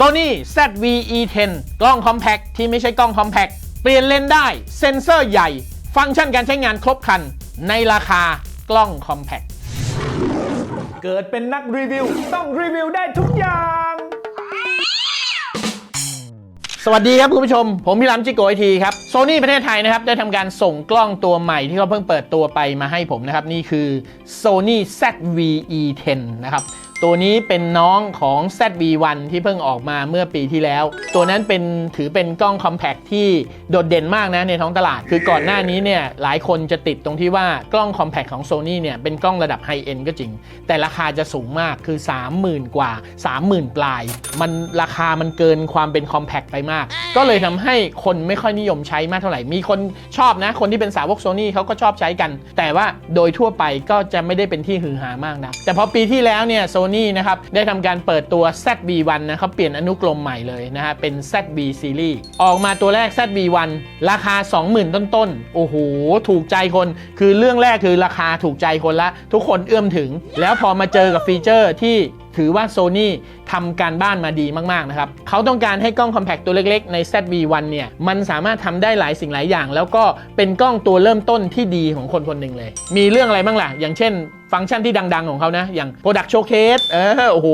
Sony ZV-E10 กล้องคอมแพคที่ไม่ใช่กล้องคอมแพคเปลี่ยนเลนส์ได้ เซ็นเซอร์ใหญ่ ฟังก์ชันการใช้งานครบครัน ในราคากล้องคอมแพคเกิดเป็นนักรีวิว ต้องรีวิวได้ทุกอย่าง สวัสดีครับคุณผู้ชม ผมพี่ล้ำจิโกไอทีครับโซนี่ประเทศไทยนะครับ ได้ทำการส่งกล้องตัวใหม่ที่เขาเพิ่งเปิดตัวไปมาให้ผมนะครับ นี่คือ Sony ZV-E10 นะครับ ตัวนี้เป็นน้องของ ZV-1 ที่เพิ่งออกมาเมื่อปีที่แล้ว ตัวนั้นเป็นถือเป็นกล้องคอมแพคที่โดดเด่นมากนะในท้องตลาด คือก่อนหน้านี้เนี่ยหลายคนจะติดตรงที่ว่ากล้องคอมแพคของ Sony เนี่ยเป็นกล้องระดับไฮเอ็นก็จริง แต่ราคาจะสูงมากคือ 30,000 กว่า 30,000 ปลาย มันราคามันเกินความเป็นคอมแพคไปมาก ก็เลยทำให้คนไม่ค่อยนิยมใช้มากเท่าไหร่ มีคนชอบนะ คนที่เป็นสาวก Sony เขาก็ชอบใช้กัน แต่ว่าโดยทั่วไปก็จะไม่ได้เป็นที่ฮือฮามากนะแต่พอปีที่แล้วเนี่ย Sony นะครับได้ทำการเปิดตัว ZB1 นะครับเปลี่ยนอนุกรมใหม่เลยนะฮะเป็น ZB Series ออกมาตัวแรก ZB1 ราคา 20,000 ต้นๆ โอ้โห ถูกใจคน คือเรื่องแรกคือราคาถูกใจคนละ ทุกคนเอื้อมถึง แล้วพอมาเจอกับฟีเจอร์ที่ ถือว่า Sony ทำการบ้านมาดีมาก ๆ นะครับ เขาต้องการให้กล้องคอมแพคตัวเล็ก ๆ ใน ZV1 เนี่ย มันสามารถทำได้หลายสิ่งหลายอย่าง แล้วก็เป็นกล้องตัวเริ่มต้นที่ดีของคนคนหนึ่งเลย มีเรื่องอะไรบ้างล่ะ อย่างเช่นฟังก์ชันที่ดัง ๆ ของเขานะ อย่าง Product Showcase เออ โอ้โห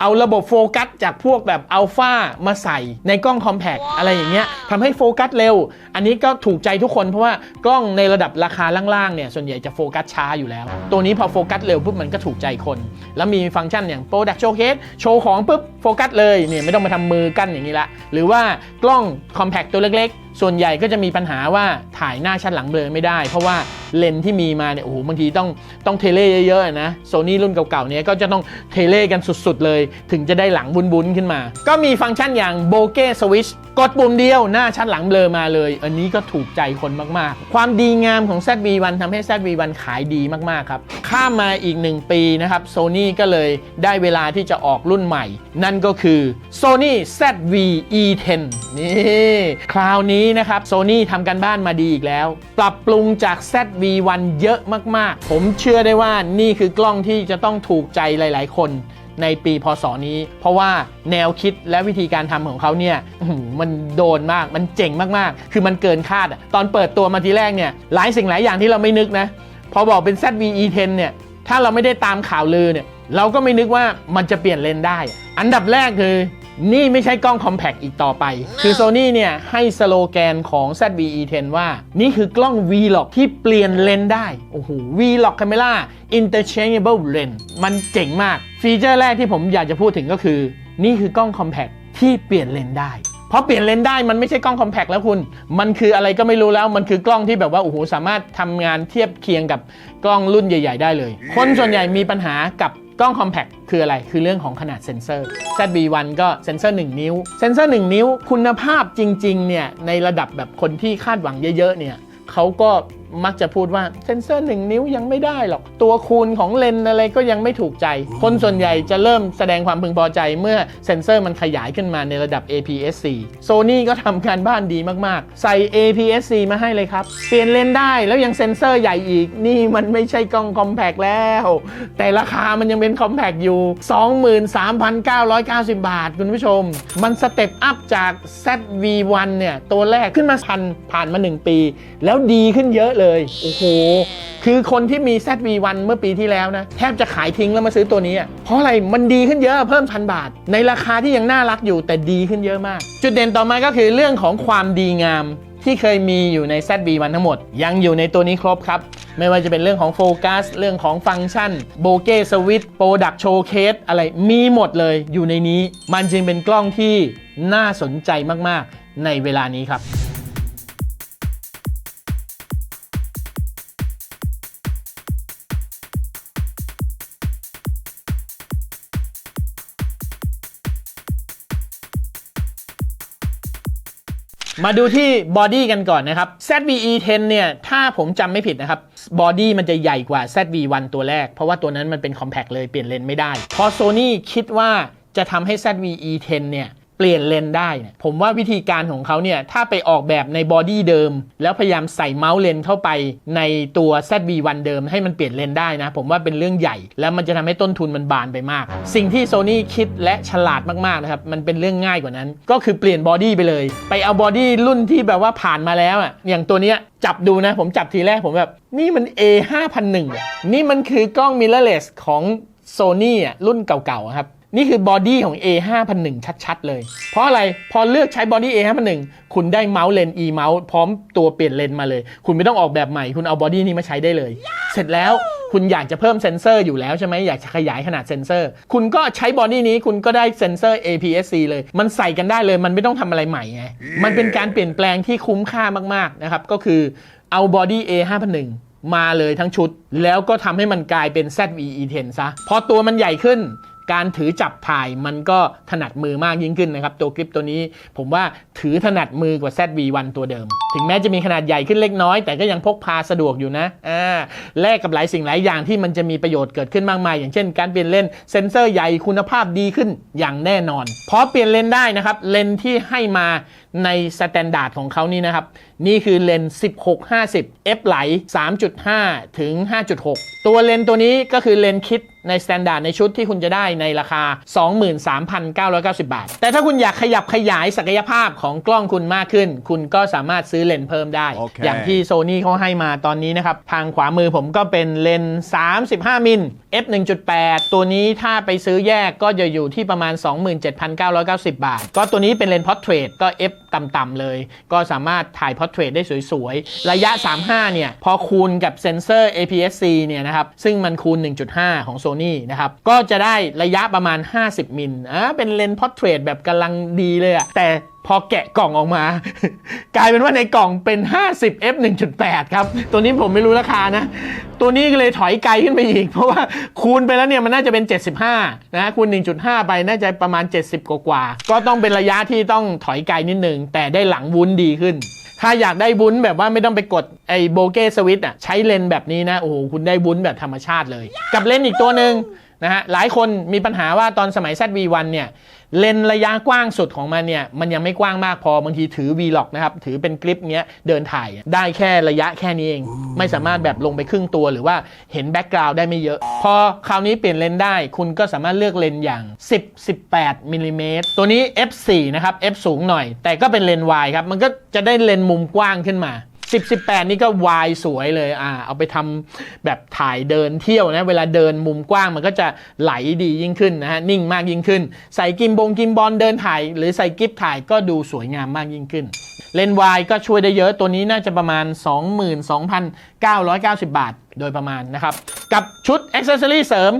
เอาระบบโฟกัสจากพวกแบบอัลฟามาใส่ในกล้องคอมแพคอะไรอย่างเงี้ยทำให้โฟกัสเร็ว อันนี้ก็ถูกใจทุกคนเพราะว่ากล้องในระดับราคาล่างๆเนี่ยส่วนใหญ่จะโฟกัสช้าอยู่แล้ว ตัวนี้พอโฟกัสเร็วปุ๊บมันก็ถูกใจคน แล้วมีฟังก์ชันอย่าง Product Showcase โชว์ของปุ๊บโฟกัสเลยเนี่ยไม่ต้องมาทำมือกั้นอย่างนี้ละ หรือว่ากล้องคอมแพคตัวเล็กๆ ส่วนใหญ่ก็จะมีปัญหาว่าถ่ายหน้าชัดหลังเบลอไม่ได้ เพราะว่าเลนที่มีมาเนี่ยโอ้โหบางทีต้องต้องเทเลเยอะๆนะโซนี่รุ่นเก่าๆเนี้ยก็จะต้องเทเลกันสุดๆเลย ถึงจะได้หลังบุนๆขึ้นมา ก็มีฟังก์ชันอย่างโบเก้สวิชกดปุ่มเดียวหน้าชัดหลังเบลอมาเลย อันนี้ก็ถูกใจคนมากๆ ความดีงามของ ZV1 ทำให้ ZV1 ขายดีมากๆครับ ข้ามมาอีก 1 ปีนะครับโซนี่ก็เลยได้เวลาที่จะออกรุ่นใหม่ นั่นก็คือ Sony ZV-E10 นี่ คราวนี้นะครับโซนี่ทำการบ้านมาดีอีกแล้ว ปรับปรุงจาก V1 เยอะมากๆ ผมเชื่อได้ว่านี่คือกล้องที่จะต้องถูกใจหลาย ๆ คนในปีพศนี้ เพราะว่าแนวคิดและวิธีการทำของเขาเนี่ยมันโดนมากมันเจ๋งมากๆ คือมันเกินคาดอะตอนเปิดตัวมาทีแรกเนี่ยหลายสิ่งหลายอย่างที่เราไม่นึกนะ พอบอกเป็น ZV-E10 เนี่ยถ้าเราไม่ได้ตามข่าวลือเนี่ยเราก็ไม่นึกว่ามันจะเปลี่ยนเลนได้ อันดับแรกคือ นี่ไม่ใช่กล้องคอมแพคอีกต่อไป คือ Sony เนี่ยให้สโลแกนของ ZV-E10 ว่า นี่คือกล้อง Vlog ที่เปลี่ยนเลนส์ได้ โอ้โห Vlog Camera Interchangeable Lens มันเจ๋งมาก ฟีเจอร์แรกที่ผมอยากจะพูดถึงก็คือ นี่คือกล้องคอมแพคที่เปลี่ยนเลนส์ได้เพราะเปลี่ยนเลนส์ได้มันไม่ใช่กล้องคอมแพคแล้วคุณ มันคืออะไรก็ไม่รู้แล้ว มันคือกล้องที่แบบว่าโอ้โหสามารถทำงานเทียบเคียงกับกล้องรุ่นใหญ่ ๆ ได้เลย คนส่วนใหญ่มีปัญหากับ กล้องคอมแพคคืออะไร คือเรื่องของขนาดเซ็นเซอร์ ZV1 ก็เซ็นเซอร์ 1 นิ้ว เซ็นเซอร์ 1 นิ้ว คุณภาพจริงๆเนี่ยในระดับแบบคนที่คาดหวังเยอะๆเนี่ยเขาก็ มักจะพูดว่าเซ็นเซอร์ 1 นิ้วยังไม่ได้หรอก ตัวคูณของเลนอะไรก็ยังไม่ถูกใจ คนส่วนใหญ่จะเริ่มแสดงความพึงพอใจเมื่อเซ็นเซอร์มันขยายขึ้นมาในระดับ APS-C Sony ก็ทำการบ้านดีมากๆ ใส่ APS-C มาให้เลยครับ เปลี่ยนเลนได้แล้วยังเซ็นเซอร์ใหญ่อีก นี่มันไม่ใช่กล้องคอมแพกแล้ว แต่ราคามันยังเป็นคอมแพกอยู่ 23,990 บาทคุณผู้ชม มันสเต็ปอัพจาก ZV1 เนี่ยตัวแรกขึ้นมาพันผ่านมา 1 ปี แล้วดีขึ้นเยอะเลย โอ้โห คือคนที่มี ZV1 เมื่อปีที่แล้วนะ แทบจะขายทิ้งแล้วมาซื้อตัวนี้ เพราะอะไร มันดีขึ้นเยอะเพิ่มพันบาท ในราคาที่ยังน่ารักอยู่แต่ดีขึ้นเยอะมาก จุดเด่นต่อมาก็คือเรื่องของความดีงามที่เคยมีอยู่ใน ZV1 ทั้งหมด ยังอยู่ในตัวนี้ครบครับ ไม่ว่าจะเป็นเรื่องของโฟกัส เรื่องของฟังก์ชันโบเก้สวิตโปรดักโชว์เคสอะไรมีหมดเลยอยู่ในนี้ มันจึงเป็นกล้องที่น่าสนใจมาก ๆ ในเวลานี้ครับ มาดูที่บอดี้กันก่อนนะครับ ZV-E10 เนี่ย ถ้าผมจำไม่ผิดนะครับ บอดี้มันจะใหญ่กว่า ZV-1 ตัวแรก เพราะว่าตัวนั้นมันเป็นคอมแพคเลยเปลี่ยนเลนส์ไม่ได้ พอ Sony คิดว่าจะทำให้ ZV-E10 เนี่ย เปลี่ยนเลนได้เนี่ยผมว่าวิธีการของเขาเนี่ยถ้าไปออกแบบในบอดี้เดิม แล้วพยายามใส่เมาส์เลนเข้าไปในตัว ZV-1 เดิม ให้มันเปลี่ยนเลนได้นะ ผมว่าเป็นเรื่องใหญ่ แล้วมันจะทำให้ต้นทุนมันบานไปมาก สิ่งที่ Sony คิดและฉลาดมากๆนะครับมันเป็นเรื่องง่ายกว่านั้น ก็คือเปลี่ยนบอดี้ไปเลย ไปเอาบอดี้รุ่นที่แบบว่าผ่านมาแล้วอะอย่างตัวเนี้ยจับดูนะ ผมจับทีแรกผมแบบ นี่มัน A 5 0 0อะนี่มันคือกล้อง mirrorless ของ Sony อะรุ่นเก่าๆครับ นี่คือบอดี้ของ A 5 0 0ชัด ๆ เลย เพราะอะไร พอเลือกใช้บอดี้ A 5 0 0คุณได้เมาส์เลน E เมาส์พร้อมตัวเปลี่ยนเลนมาเลย คุณไม่ต้องออกแบบใหม่ คุณเอาบอดี้นี้มาใช้ได้เลย เสร็จแล้วคุณอยากจะเพิ่มเซ็นเซอร์อยู่แล้วใช่ไหมอยากจะขยายขนาดเซ็นเซอร์ คุณก็ใช้บอดี้นี้คุณก็ได้เซ็นเซอร์ APS-C เลย มันใส่กันได้เลย มันไม่ต้องทำอะไรใหม่ไง มันเป็นการเปลี่ยนแปลงที่คุ้มค่ามากๆนะครับ ก็คือเอาบอดี้ A 5 0 0มาเลยทั้งชุด แล้วก็ทำให้มันกลายเป็น ZVE10 ซะ พอตัวมันใหญ่ขึ้น การถือจับถ่ายมันก็ถนัดมือมากยิ่งขึ้นนะครับ ตัวคลิปตัวนี้ผมว่าถือถนัดมือกว่า ZV1 ตัวเดิม ถึงแม้จะมีขนาดใหญ่ขึ้นเล็กน้อย แต่ก็ยังพกพาสะดวกอยู่นะอ่าแลกกับหลายสิ่งหลายอย่างที่มันจะมีประโยชน์เกิดขึ้นมากมาย อย่างเช่น การเปลี่ยนเลนเซ็นเซอร์ใหญ่คุณภาพดีขึ้นอย่างแน่นอนพอเปลี่ยนเลนได้นะครับเลนที่ให้มาในสแตนดาร์ดของเขานี่นะครับ นี่คือเลนส์16-50 f ไหล 3.5 ถึง 5.6 ตัวเลนส์ตัวนี้ก็คือเลนส์คิดในสแตนดาร์ดในชุดที่คุณจะได้ในราคา 23,990 บาท แต่ถ้าคุณอยากขยับขยายศักยภาพของกล้องคุณมากขึ้น คุณก็สามารถซื้อเลนส์เพิ่มได้โอเคอย่างที่โซนี่เขาให้มาตอนนี้นะครับ ทางขวามือผมก็เป็นเลนส์35 มิล f 1.8 ตัวนี้ถ้าไปซื้อแยกก็จะอยู่ที่ประมาณ 27,990 บาท ก็ตัวนี้เป็นเลนส์พอร์เทรตก็ f ต่ำๆเลย ก็สามารถถ่ายพอร์เทรตได้สวยๆ ระยะ 35 เนี่ย พอคูณกับเซ็นเซอร์ APS-C เนี่ยนะครับ ซึ่งมันคูณ 1.5 ของ Sony นะครับ ก็จะได้ระยะประมาณ 50 มิลอ่าเป็นเลนส์พอร์เทรตแบบกำลังดีเลยอะแต่พอแกะกล่องออกมา กลายเป็นว่าในกล่องเป็น 50 f 1.8 ครับ ตัวนี้ผมไม่รู้ราคานะ ตัวนี้ก็เลยถอยไกลขึ้นไปอีก เพราะว่าคูณไปแล้วเนี่ยมันน่าจะเป็น 75 นะคูณ 1.5 ไปน่าจะประมาณ 70 กว่า ก็ต้องเป็นระยะที่ต้องถอยไกลนิดนึง แต่ได้หลังวุ้นดีขึ้น ถ้าอยากได้วุ้นแบบว่าไม่ต้องไปกดไอ้โบเก้สวิตอะใช้เลนส์แบบนี้นะโอ้โหคุณได้วุ้นแบบธรรมชาติเลย กับเลนส์อีกตัวหนึ่งนะฮะหลายคนมีปัญหาว่าตอนสมัย ZV1 เนี่ย เลนส์ระยะกว้างสุดของมันเนี่ยมันยังไม่กว้างมากพอบางทีถือ Vlog นะครับถือเป็นคลิปเงี้ยเดินถ่ายอะได้แค่ระยะแค่นี้เอง ไม่สามารถแบบลงไปครึ่งตัวหรือว่าเห็นแบ็กกราวด์ได้ไม่เยอะ พอคราวนี้เปลี่ยนเลนส์ได้ คุณก็สามารถเลือกเลนส์อย่าง 10 18มิลลิเมตรตัวนี้ f4 นะครับ f สูงหน่อย แต่ก็เป็นเลนส์ wide ครับมันก็จะได้เลนส์มุมกว้างขึ้นมา 10 18 นี่ก็วายสวยเลยอ่าเอาไปทำแบบถ่ายเดินเที่ยวนะเวลาเดินมุมกว้างมันก็จะไหลดียิ่งขึ้นนะฮะนิ่งมากยิ่งขึ้น ใส่กิมบงกิมบอลเดินถ่าย หรือใส่กิฟถ่ายก็ดูสวยงามมากยิ่งขึ้น เลนวายก็ช่วยได้เยอะตัวนี้น่าจะประมาณ 22,990 บาทโดยประมาณนะครับ กับชุด a อ c e s s o r y เสริม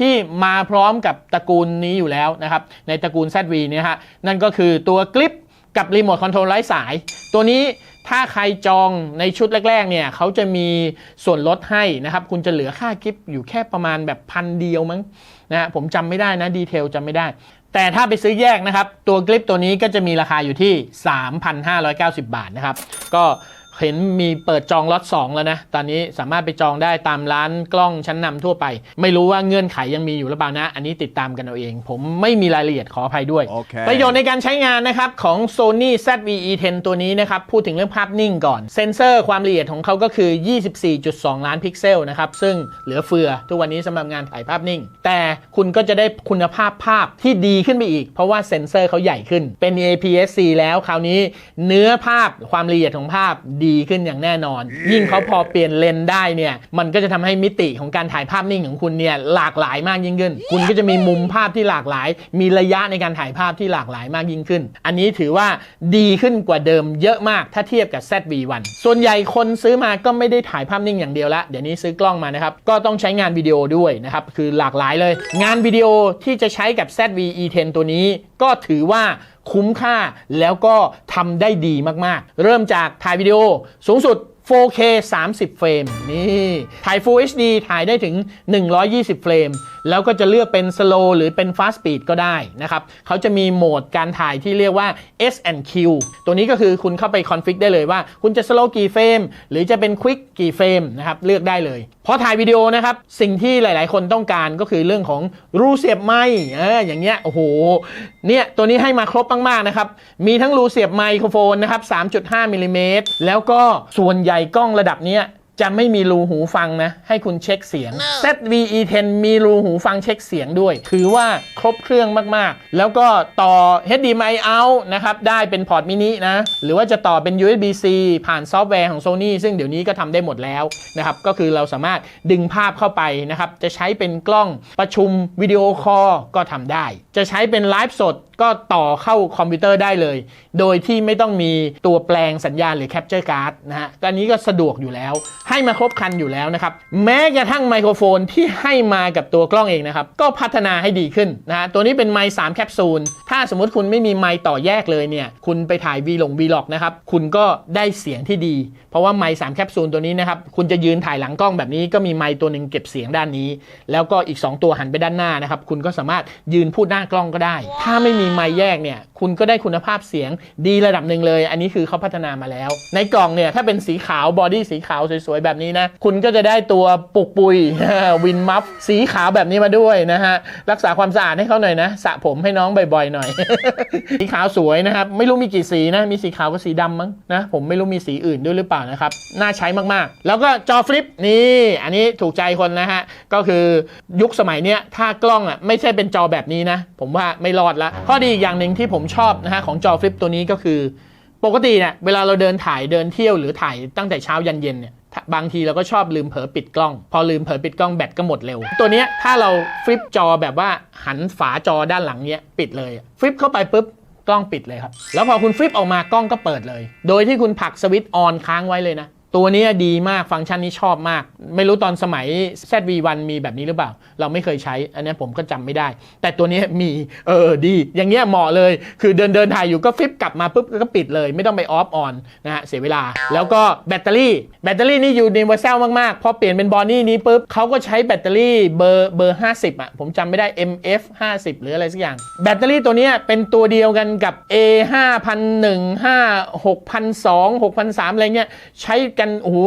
ที่มาพร้อมกับตระกูลนี้อยู่แล้วนะครับ ในตระกูล ZV เนี่ยฮะนั่นก็คือตัวกลิปกับรีโมทคอนโทรลไร้สาย ตัวนี้ ถ้าใครจองในชุดแรกๆเนี่ยเขาจะมีส่วนลดให้นะครับ คุณจะเหลือค่ากิฟอยู่แค่ประมาณแบบพันเดียวมั้งนะฮะผมจำไม่ได้นะดีเทลจำไม่ได้ แต่ถ้าไปซื้อแยกนะครับ ตัวกลิปตัวนี้ก็จะมีราคาอยู่ที่ 3,590 บาทนะครับ ก็ เห็นมีเปิดจองล็อต2แล้วนะ ตอนนี้สามารถไปจองได้ตามร้านกล้องชั้นนำทั่วไป ไม่รู้ว่าเงื่อนไขยังมีอยู่หรือเปล่านะ อันนี้ติดตามกันเอาเอง ผมไม่มีรายละเอียดขออภัยด้วยโอเคประโยชน์ในการใช้งานนะครับ ของ Sony ZV-E10 ตัวนี้นะครับ พูดถึงเรื่องภาพนิ่งก่อน เซนเซอร์ความละเอียดของเขาก็คือ 24.2 ล้านพิกเซลนะครับ ซึ่งเหลือเฟือทุกวันนี้สำหรับงานถ่ายภาพนิ่ง แต่คุณก็จะได้คุณภาพภาพที่ดีขึ้นไปอีก เพราะว่าเซนเซอร์เขาใหญ่ขึ้นเป็น APS-C แล้วคราวนี้ เนื้อภาพความละเอียดของภาพดีขึ้นอย่างแน่นอน ยิ่งเขาพอเปลี่ยนเลนส์ได้เนี่ยมันก็จะทำให้มิติของการถ่ายภาพนิ่งของคุณเนี่ยหลากหลายมากยิ่งขึ้น คุณก็จะมีมุมภาพที่หลากหลาย มีระยะในการถ่ายภาพที่หลากหลายมากยิ่งขึ้น อันนี้ถือว่าดีขึ้นกว่าเดิมเยอะมากถ้าเทียบกับ ZV-1 ส่วนใหญ่คนซื้อมาก็ไม่ได้ถ่ายภาพนิ่งอย่างเดียวละเดี๋ยวนี้ซื้อกล้องมานะครับก็ต้องใช้งานวิดีโอด้วยนะครับคือหลากหลายเลย งานวิดีโอที่จะใช้กับ ZV-E10 ตัวนี้ก็ถือว่า คุ้มค่าแล้วก็ทำได้ดีมากๆ เริ่มจากถ่ายวิดีโอสูงสุด 4K 30 เฟรม นี่ ถ่าย Full HD ถ่ายได้ถึง 120 เฟรม แล้วก็จะเลือกเป็น Slow หรือเป็น Fast Speed ก็ได้นะครับ เขาจะมีโหมดการถ่ายที่เรียกว่า S&Q ตัวนี้ก็คือคุณเข้าไปคอนฟิกได้เลยว่า คุณจะ Slow กี่เฟรม หรือจะเป็น Quick กี่เฟรมนะครับ เลือกได้เลย พอถ่ายวิดีโอนะครับ สิ่งที่หลาย ๆ คนต้องการก็คือเรื่องของรูเสียบไม้เอออย่างเงี้ยโอ้โหเนี่ยตัวนี้ให้มาครบมาก ๆ นะครับ มีทั้งรูเสียบไมโครโฟนนะครับ 3.5มิลลิเมตรแล้วก็ส่วนใหญ่กล้องระดับเนี้ย จะไม่มีรูหูฟังนะ ให้คุณเช็คเสียง ZVE10 มีรูหูฟังเช็คเสียงด้วย ถือว่าครบเครื่องมากๆ แล้วก็ต่อ HDMI out นะครับ ได้เป็นพอร์ตมินินะ หรือว่าจะต่อเป็น USB-C ผ่านซอฟต์แวร์ของ Sony ซึ่งเดี๋ยวนี้ก็ทำได้หมดแล้วนะครับ ก็คือเราสามารถดึงภาพเข้าไปนะครับ จะใช้เป็นกล้องประชุมวิดีโอคอลก็ทำได้ จะใช้เป็นไลฟ์สด ก็ต่อเข้าคอมพิวเตอร์ได้เลย โดยที่ไม่ต้องมีตัวแปลงสัญญาณหรือแคปเจอร์การ์ดนะฮะก็อันนี้ก็สะดวกอยู่แล้ว ให้มาครบครันอยู่แล้วนะครับ แม้กระทั่งไมโครโฟนที่ให้มากับตัวกล้องเองนะครับ ก็พัฒนาให้ดีขึ้นนะฮะตัวนี้เป็นไมค์3แคปซูล ถ้าสมมติคุณไม่มีไมค์ต่อแยกเลยเนี่ยคุณไปถ่ายวีลงวีล็อกนะครับคุณก็ได้เสียงที่ดี เพราะว่าไมค์3แคปซูลตัวนี้นะครับคุณจะยืนถ่ายหลังกล้องแบบนี้ก็มีไมค์ตัวหนึ่งเก็บเสียงด้านนี้ แล้วก็อีก 2 ตัวหันไปด้านหน้านะครับคุณก็สามารถยืนพูดหน้ากล้องก็ได้ ถ้าไม่มีไมค์แยกเนี่ยคุณก็ได้คุณภาพเสียงดีระดับหนึ่งเลย อันนี้คือเขาพัฒนามาแล้ว ในกล่องเนี่ยถ้าเป็นสีขาวบอดี้สีขาวสวยๆ แบบนี้นะ คุณก็จะได้ตัวปุกปุยวินมัฟสีขาวแบบนี้มาด้วยนะฮะ รักษาความสะอาดให้เขาหน่อยนะสระผมให้น้องบ่อยๆหน่อย สีขาวสวยนะครับ ไม่รู้มีกี่สีนะ มีสีขาวกับสีดำมั้งนะ ผมไม่รู้มีสีอื่นด้วยหรือเปล่านะครับ น่าใช้มากๆ แล้วก็จอฟลิปนี่ อันนี้ถูกใจคนนะฮะ ก็คือยุคสมัยเนี้ยถ้ากล้องอะไม่ใช่เป็นจอแบบนี้นะ ผมว่าไม่รอดละ ข้อดีอีกอย่างหนึ่งที่ผมชอบนะฮะของจอฟลิปตัวนี้ก็คือ ปกติเนี่ยเวลาเราเดินถ่ายเดินเที่ยวหรือถ่ายตั้งแต่เช้ายันเย็นเนี่ยบางทีเราก็ชอบลืมเผลอปิดกล้อง พอลืมเผลอปิดกล้องแบตก็หมดเร็ว ตัวนี้ถ้าเราฟลิปจอแบบว่าหันฝาจอด้านหลังเนี้ยปิดเลยฟลิปเข้าไปปุ๊บกล้องปิดเลยครับ แล้วพอคุณฟลิปออกมากล้องก็เปิดเลย โดยที่คุณผลักสวิตช์ออนค้างไว้เลยนะ ตัวนี้ดีมากฟังก์ชันนี้ชอบมาก ไม่รู้ตอนสมัย ZV1 มีแบบนี้หรือเปล่า เราไม่เคยใช้ อันนี้ผมก็จำไม่ได้ แต่ตัวนี้มีเออดี อย่างเงี้ยเหมาะเลย คือเดินเดินถ่ายอยู่ก็ฟลิปกลับมาปุ๊บก็ปิดเลย ไม่ต้องไปออฟออนนะฮะเสียเวลา แล้วก็แบตเตอรี่ แบตเตอรี่นี่อยู่ในเวอร์แซลมากๆ พอเปลี่ยนเป็นบอนนี่นี้ปุ๊บเขาก็ใช้แบตเตอรี่เบอร์เบอร์ 50อะผมจำไม่ได้ MF 50 หรืออะไรสักอย่าง แบตเตอรี่ตัวนี้เป็นตัวเดียวกันกับ A 5001 5 6002 6003อะไรเงี้ยใช้กันโอ้โห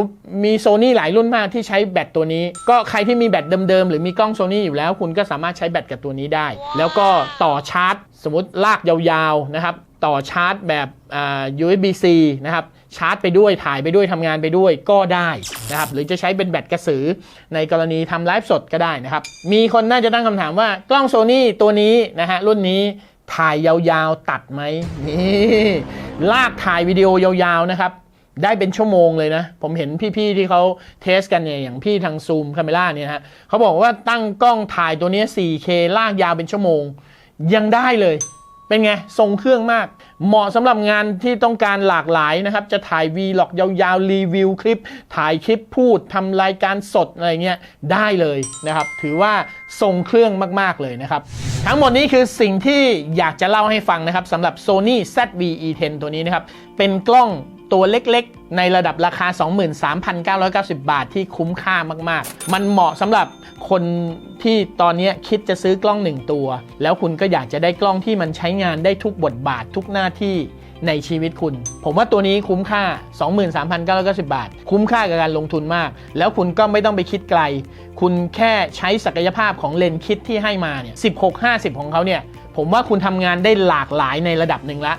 มีโซนี่หลายรุ่นมากที่ใช้แบตตัวนี้ ก็ใครที่มีแบตเดิมๆ หรือมีกล้องโซนี่อยู่แล้ว คุณก็สามารถใช้แบตกับตัวนี้ได้ แล้วก็ต่อชาร์จ สมมติลากยาวๆนะครับต่อชาร์จแบบอ่า USB-C นะครับชาร์จไปด้วยถ่ายไปด้วยทำงานไปด้วยก็ได้นะครับหรือจะใช้เป็นแบตกระสือในกรณีทำไลฟ์สดก็ได้นะครับมีคนน่าจะตั้งคำถามว่ากล้องโซนี่ตัวนี้นะฮะรุ่นนี้ถ่ายยาวๆตัดไหมนี่ลากถ่ายวิดีโอยาวๆนะครับ ได้เป็นชั่วโมงเลยนะ ผมเห็นพี่ ๆ ที่เขาเทสกันเนี่ย อย่างพี่ทางซูมคาเมล่าเนี่ยฮะเขาบอกว่าตั้งกล้องถ่ายตัวนี้ 4K ลากยาวเป็นชั่วโมง ยังได้เลย เป็นไง ทรงเครื่องมาก เหมาะสำหรับงานที่ต้องการหลากหลายนะครับ จะถ่ายวีล็อกยาวๆ รีวิวคลิป ถ่ายคลิปพูดทำรายการสดอะไรเงี้ยได้เลยนะครับ ถือว่าทรงเครื่องมากๆเลยนะครับทั้งหมดนี้คือสิ่งที่อยากจะเล่าให้ฟังนะครับสำหรับ Sony ZV-E10 ตัวนี้นะครับเป็นกล้อง ตัวเล็กๆ ในระดับราคา 23,990 บาทที่คุ้มค่ามากๆ มันเหมาะสำหรับคนที่ตอนนี้คิดจะซื้อกล้อง1ตัว แล้วคุณก็อยากจะได้กล้องที่มันใช้งานได้ทุกบทบาททุกหน้าที่ในชีวิตคุณ ผมว่าตัวนี้คุ้มค่า 23,990 บาท คุ้มค่ากับการลงทุนมาก แล้วคุณก็ไม่ต้องไปคิดไกล คุณแค่ใช้ศักยภาพของเลนส์คิดที่ให้มาเนี่ย16-50 ของเขาเนี่ย ผมว่าคุณทำงานได้หลากหลายในระดับหนึ่งละ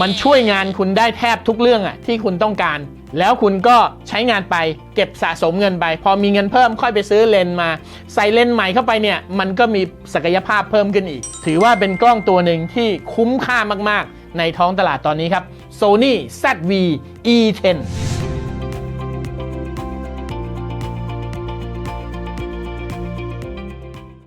มันช่วยงานคุณได้แทบทุกเรื่องอะที่คุณต้องการ แล้วคุณก็ใช้งานไปเก็บสะสมเงินไป พอมีเงินเพิ่มค่อยไปซื้อเลนมา ใส่เลนใหม่เข้าไปเนี่ย มันก็มีศักยภาพเพิ่มขึ้นอีก ถือว่าเป็นกล้องตัวหนึ่งที่คุ้มค่ามากๆ ในท้องตลาดตอนนี้ครับ Sony ZV-E10